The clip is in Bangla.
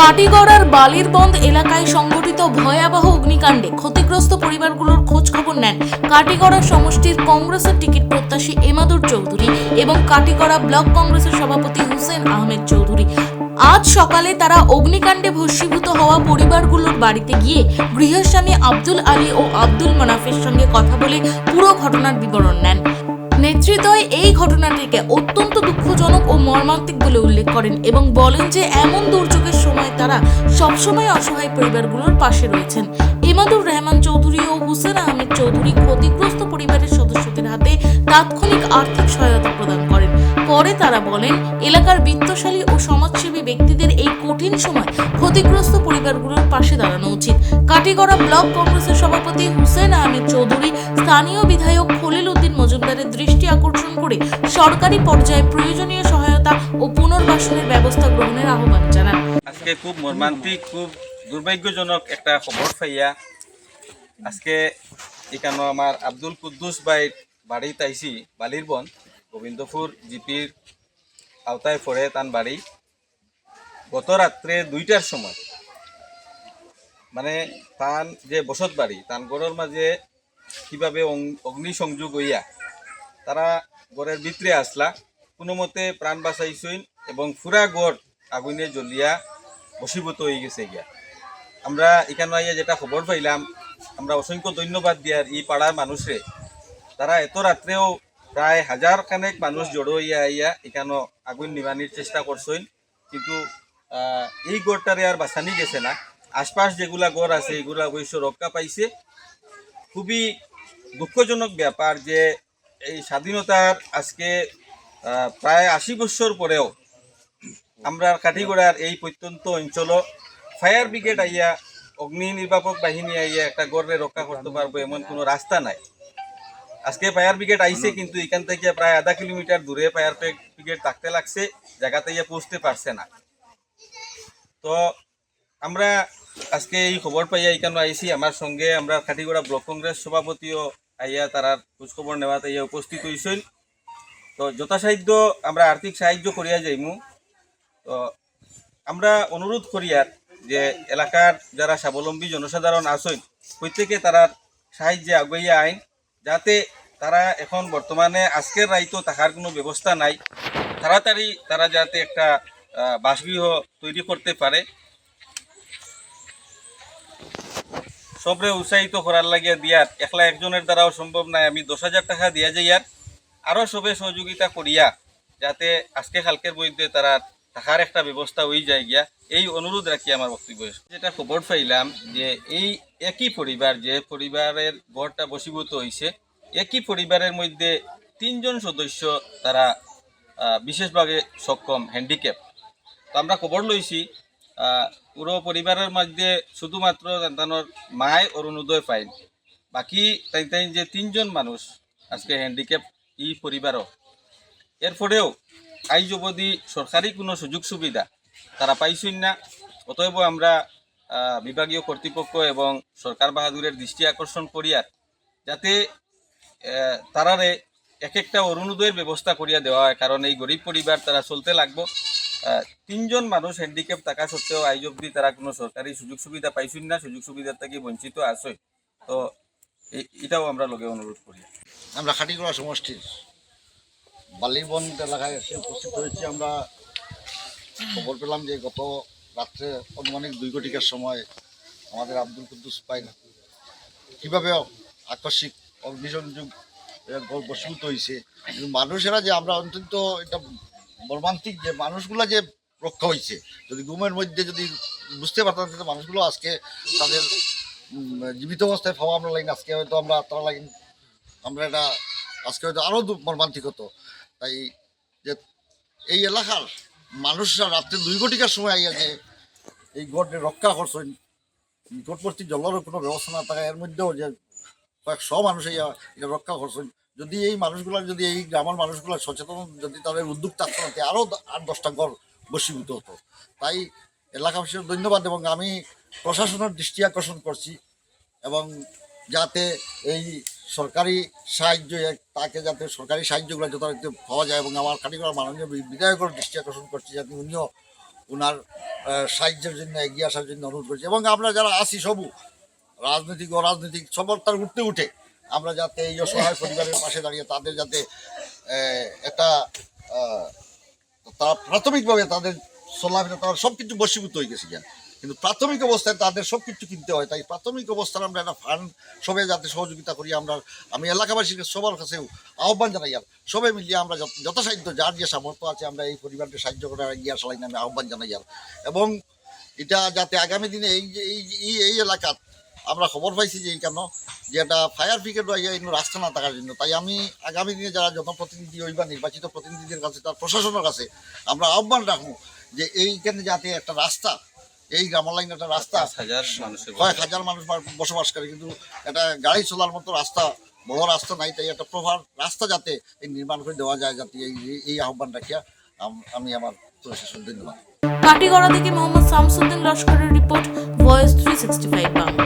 কাটিগড়ার বালির বন্ধ এলাকায় সংঘটিত ভয়াবহ অগ্নিকাণ্ডে ক্ষতিগ্রস্ত পরিবারগুলোর খোঁজ খবর নেন কাটিগড়া সমষ্টির কংগ্রেসের টিকিট প্রত্যাশী এমাদুর চৌধুরী এবং কাটিগড়া ব্লক কংগ্রেসের সভাপতি হুসেন আহমেদ চৌধুরী। আজ সকালে তারা অগ্নিকাণ্ডে ভস্মীভূত হওয়া পরিবারগুলোর বাড়িতে গিয়ে গৃহস্বামী আব্দুল আলী ও আব্দুল মানাফের সঙ্গে কথা বলে পুরো ঘটনার বিবরণ নেন। নেতৃত্বয় এই ঘটনাটিকে অত্যন্ত দুঃখজনক ও মর্মান্তিক বলে উল্লেখ করেন এবং বলেন যে এমন দুর্যোগের সময় তারা সবসময় অসহায় পরিবারগুলোর পাশে রয়েছেন। ইমাদুর রহমান চৌধুরী ও হুসেন আহমেদ চৌধুরী ক্ষতিগ্রস্ত পরিবারের সদস্যদের হাতে তাৎক্ষণিক আর্থিক সহায়তা প্রদান করেন। পরে তারা বলেন, এলাকার বিত্তশালী ও সমাজসেবী ব্যক্তিদের এই কঠিন সময় ক্ষতিগ্রস্ত পরিবারগুলোর পাশে দাঁড়ানো উচিত। কাটিগড়া ব্লক কংগ্রেসের সভাপতি হুসেন আহমেদ চৌধুরী, স্থানীয় বিধায়ক খলিল উদ্দিন মজুমদারের দৃষ্টি আকর্ষণ করে সরকারি পর্যায়ে প্রয়োজনীয় সহায়তা ও পুনর্বাসনের ব্যবস্থা গ্রহণের আহ্বান জানান। আজকে খুব মর্মান্তিক, খুব দুর্ভাগ্যজনক একটা খবর পাইয়া আজকে এখানে আমার আব্দুল কুদ্দুস ভাই বাড়ি তাইছি বালির বন। গোবিন্দপুর জিপির আওতায় পড়ে তান বাড়ি। গত রাত্রে দুইটার সময় মানে তান যে বসত বাড়ি, তান গড়ের মাঝে কীভাবে অং- অগ্নিসংযোগ হইয়া তারা গড়ের ভিতরে আসলা, কোনো মতে প্রাণ বাঁচাইছইন এবং ফুরা গড় আগুনে জ্বলিয়া বশীভূত হয়ে গেছে গিয়া। আমরা এখানে আইয়া যেটা খবর পাইলাম, আমরা অসংখ্য ধন্যবাদ দিয়ার এই পাড়ার মানুষে তারা এত রাত্রেও প্রায় হাজার খানেক মানুষ জড়ো হইয়া আইয়া এখানে আগুন নিবানির চেষ্টা করছেন কিন্তু এই গড়টারে আর বাঁচানি গেছে না। আশপাশ যেগুলা গড় আছে, এগুলা অবশ্য রক্ষা পাইছে। খুবই দুঃখজনক ব্যাপার যে এই স্বাধীনতার আজকে প্রায় আশি বছর পরেও আমরা কাঠিগড়ার এই প্রত্যন্ত অঞ্চল ফায়ার ব্রিগেড আইয়া, অগ্নি নির্বাপক বাহিনী আইয়া একটা গড়ে রক্ষা করতে পারব এমন কোনো রাস্তা নাই। আজকে ফায়ার ব্রিগেড আইছে, কিন্তু এখান থেকে প্রায় আধা কিলোমিটার দূরে ফায়ার ব্রিগেড থাকতে লাগছে, জায়গাতে ইয়ে পৌঁছতে পারছে না। তো আমরা আজকে এই খবর পাইয়া এখানে আইছি? আমার সঙ্গে আমরা কাঠিগড়া ব্লক কংগ্রেস সভাপতিও আইয়া তারার খোঁজখবর নেওয়াতে ইয়া উপস্থিত হয়েছেন তো যথাসাধ্য আমরা আর্থিক সাহায্য করিয়া যাইমু। তো আমরা অনুরোধ করিয়ার যে এলাকার যারা স্বাবলম্বী জনসাধারণ আছেন, প্রত্যেকে তারার সাহায্যে আগুইয়া আইন, যাতে তারা এখন বর্তমানে আজকের রাইতো তাহার কোনো ব্যবস্থা নাই। তাড়াতাড়ি তারা যাতে একটা বাসগৃহ তৈরি করতে পারে। সবরে উৎসাহিত করার লাগিয়া দিয়ার একলা একজনের দ্বারাও সম্ভব নাই। আমি দশ হাজার টাকা দিয়া যাইয়ার আরও সবে সহযোগিতা করিয়া যাতে আজকে কালকের মধ্যে তারা থাকার একটা ব্যবস্থা হয়ে যায় গিয়া এই অনুরোধ রাখি আমার বক্তব্য। যেটা খবর পাইলাম যে এই একই পরিবার, যে পরিবারের ঘরটা বশীভূত হয়েছে একই পরিবারের মধ্যে তিনজন সদস্য তারা বিশেষভাবে সক্ষম হ্যান্ডিক্যাপ তো আমরা খবর লইছি পুরো পরিবারের মধ্যে শুধুমাত্র সন্তানোর মায় অরুণোদয় পাইন বাকি তাই তাই যে তিনজন মানুষ, আজকে হ্যান্ডিক্যাপ ই পরিবারও এরপরেও আইজ অবধি সরকারি কোনো সুযোগ সুবিধা তারা পাইছেন না। অতএব আমরা বিভাগীয় কর্তৃপক্ষ এবং সরকার বাহাদুরের দৃষ্টি আকর্ষণ করিয়ার যাতে তারারে এক একটা অরুণোদয়ের ব্যবস্থা করিয়া দেওয়া হয়, কারণ এই গরিব পরিবার তারা চলতে লাগবো। তিনজন মানুষ হ্যান্ডিক্যাপ থাকা সত্ত্বেও আইজ অবধি তারা কোনো সরকারি সুযোগ সুবিধা পাইছেন না, সুযোগ সুবিধার থেকে বঞ্চিত আছে তো এটাও আমরা লগে অনুরোধ করি। আমরা খাটিগড়া সমষ্টির বালিবন এলাকায় এসে উপস্থিত হয়েছি। আমরা খবর পেলাম যে গত রাত্রে অনুমানিক দুই কোটিকার সময় আমাদের আব্দুল কুদ্দুস পাই কীভাবে আকস্মিক অগ্নিসংযোগ বসীভূত হয়েছে মানুষেরা যে আমরা অত্যন্ত এটা মর্মান্তিক যে মানুষগুলা যে রক্ষা হয়েছে যদি ঘুমের মধ্যে যদি বুঝতে পারতাম তাহলে মানুষগুলো আজকে তাদের জীবিত অবস্থায় পাওয়া আমরা লাইন, আজকে হয়তো আমরা তারা লাইন, আমরা এটা আজকে হয়তো আরও মর্মান্তিক হতো। তাই যে এই এলাকার মানুষরা রাত্রে দুই ঘটিকার সময় আইয়া যে এই গড়ে রক্ষা করছেন, নিকটবর্তী জলেরও কোনো ব্যবস্থা না থাকা এর মধ্যেও যে কয়েকশো মানুষ এটা রক্ষা করছেন যদি এই মানুষগুলা, যদি এই গ্রামের মানুষগুলো সচেতন, যদি তাদের উদ্যোগ থাকতো না আরও আট দশটা ঘর বসীভূত হতো। তাই এলাকাবাসীর ধন্যবাদ এবং আমি প্রশাসনের দৃষ্টি আকর্ষণ করছি এবং যাতে এই সরকারি সাহায্য তাকে যাতে সরকারি সাহায্যগুলো যথারীতি পাওয়া যায় এবং আমার কাটিগড়ার মাননীয় বিধায়কের দৃষ্টি আকর্ষণ করছি যাতে উনিও ওনার সাহায্যের জন্য এগিয়ে আসার জন্য অনুরোধ করছি। এবং আমরা যারা আছি সবু, রাজনৈতিক, অরাজনৈতিক সবার তার উঠতে উঠে আমরা যাতে এই অসহায় পরিবারের পাশে দাঁড়িয়ে তাদের যাতে একটা তারা প্রাথমিকভাবে তাদের চলাফেরা তারা সব কিছু বশীভূত হয়ে গেছে গিয়া। কিন্তু প্রাথমিক অবস্থায় তাদের সব কিছু কিনতে হয় তাই প্রাথমিক অবস্থায় আমরা একটা ফান্ড সবাই যাতে সহযোগিতা করি, আমরা, আমি এলাকাবাসীকে সবার কাছেও আহ্বান জানাই আর সবাই মিলিয়ে আমরা যথাসাধ্য যার যে সামর্থ্য আছে আমরা এই পরিবারকে সাহায্য করার এগিয়ে আসার লাইনে আমি আহ্বান জানাই আর এবং এটা যাতে আগামী দিনে এই এই এই এলাকাত আমরা খবর পাইছি যে কেন? যে একটা ফায়ার ব্রিগেড রাস্তা না থাকার জন্য। তাই আমি আগামী দিনে যারা জনপ্রতিনিধি ওই বা নির্বাচিত প্রতিনিধিদের কাছে তার প্রশাসনের কাছে আমরা আহ্বান রাখব যে এইখানে যাতে একটা রাস্তা এই গ্রামালাইন একটা রাস্তা কয়েক হাজার মানুষ বসবাস করে কিন্তু একটা গাড়ি চলার মতো রাস্তা বড় রাস্তা নাই তাই একটা প্রভার রাস্তা যাতে এই নির্মাণ করে দেওয়া যায় যাতে এই এই আহ্বান রাখিয়া আমি আমার প্রশাসন ধন্যবাদ কাটিগড়া থেকে Mohammad Shamsuddin লস্করের report voice three sixty five Bangla.